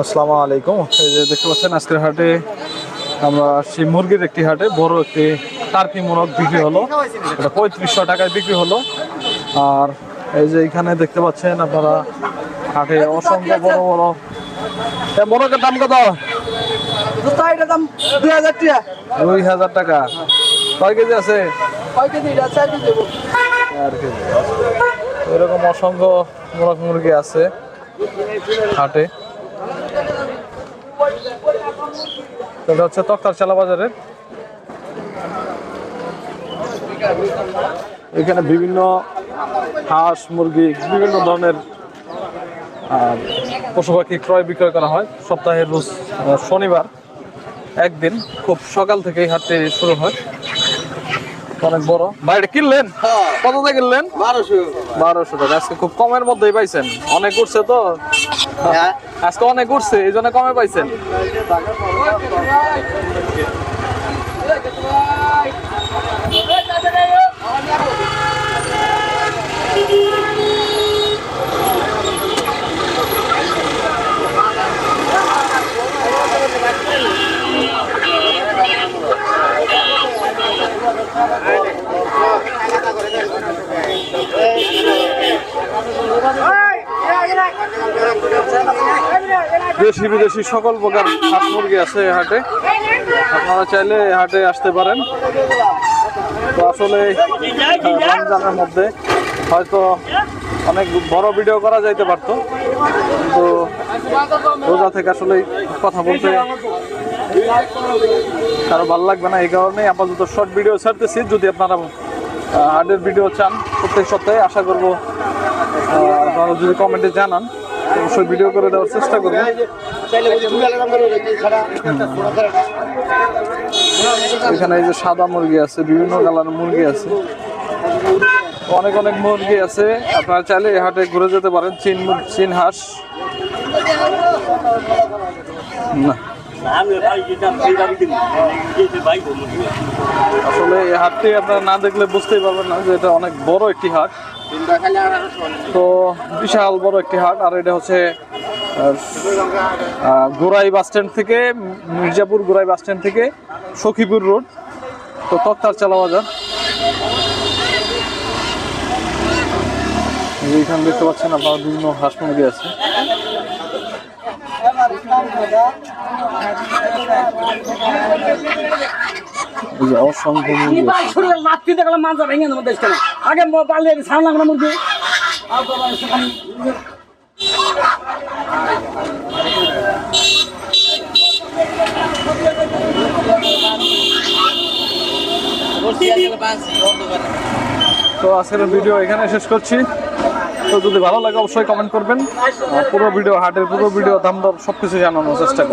আসসালামু আলাইকুম। এই যে দেখতে পাচ্ছেন আজকের হাটে আমরা আসছি মুরগির একটি হাটে বড় একটি টার্কি মোরগ বিক্রি হলো। এটা পঁয়ত্রিশশো টাকায় বিক্রি হলো। আর এই যে এখানে দেখতে পাচ্ছেন আপনারা হাটে অসংখ্য বড় বড় মোরগের দাম কত? দুই হাজার টাকা। কয় কেজি আছে? এরকম অসংখ্য মোরগ মুরগি আছে হাটে। এটা হচ্ছে তক্তার চালা বাজারের। এখানে বিভিন্ন হাঁস মুরগি বিভিন্ন ধরনের পশু পাখি ক্রয় বিক্রয় করা হয়। সপ্তাহের রোজ শনিবার একদিন খুব সকাল থেকেই হাটটি শুরু হয়। অনেক বড়। বাইরে কিনলেন? কত দিয়ে কিনলেন? বারোশো বারোশো টাকা। আজকে খুব কমের মধ্যেই পাইছেন। অনেক উঠছে তো? হ্যাঁ। আজকে অনেক উঠছে এই জন্য কমে পাইছেন। দেশি বিদেশি সকল প্রকার হাঁস মুরগি আছে এই হাটে। আপনারা চাইলে এই হাটে আসতে পারেন। তো আসলে রমজানের মধ্যে হয়তো অনেক বড় ভিডিও করা যাইতে পারতো। কিন্তু রোজা থেকে আসলে কথা বলতে কারও ভালো লাগবে না। এই কারণে আপাতত শর্ট ভিডিও ছাড়তেছি। যদি আপনারা হাটের ভিডিও চান প্রত্যেক সপ্তাহে, আশা করব আপনারা যদি কমেন্টে জানান অবশ্যই ভিডিও করে দেওয়ার চেষ্টা করব। এখানে এই যে সাদা মুরগি আছে, বিভিন্ন কালারের মুরগি আছে। অনেক অনেক মুরগি আছে। আপনারা চাইলে এই হাটে ঘুরে যেতে পারেন, চীন চিন হাঁস। আসলে এই হাটটি আপনারা না দেখলে বুঝতেই পারবেন না যে এটা অনেক বড় একটি হাট। তো বিশাল বড় একটি হাট, আর এটা হচ্ছে গোরাই বাস স্ট্যান্ড থেকে, মির্জাপুর গোরাই বাস স্ট্যান্ড থেকে সখীপুর রোড। তো তক্তার চালা বাজার। এই যে এখানে দেখতে পাচ্ছেন আপনারা বিভিন্ন হাঁস মুরগি আছে। অসংখ্য মুরগি লাত্তি দেখলাম মাঞ্জা ভেঙে দেবো দেশটা আগে লাগল মুরগি তো আজকের ভিডিও এখানে শেষ করছি। তো যদি ভালো লাগে অবশ্যই কমেন্ট করবেন। আর পুরো ভিডিও হাটের পুরো ভিডিও দাম দর সবকিছু জানানোর চেষ্টা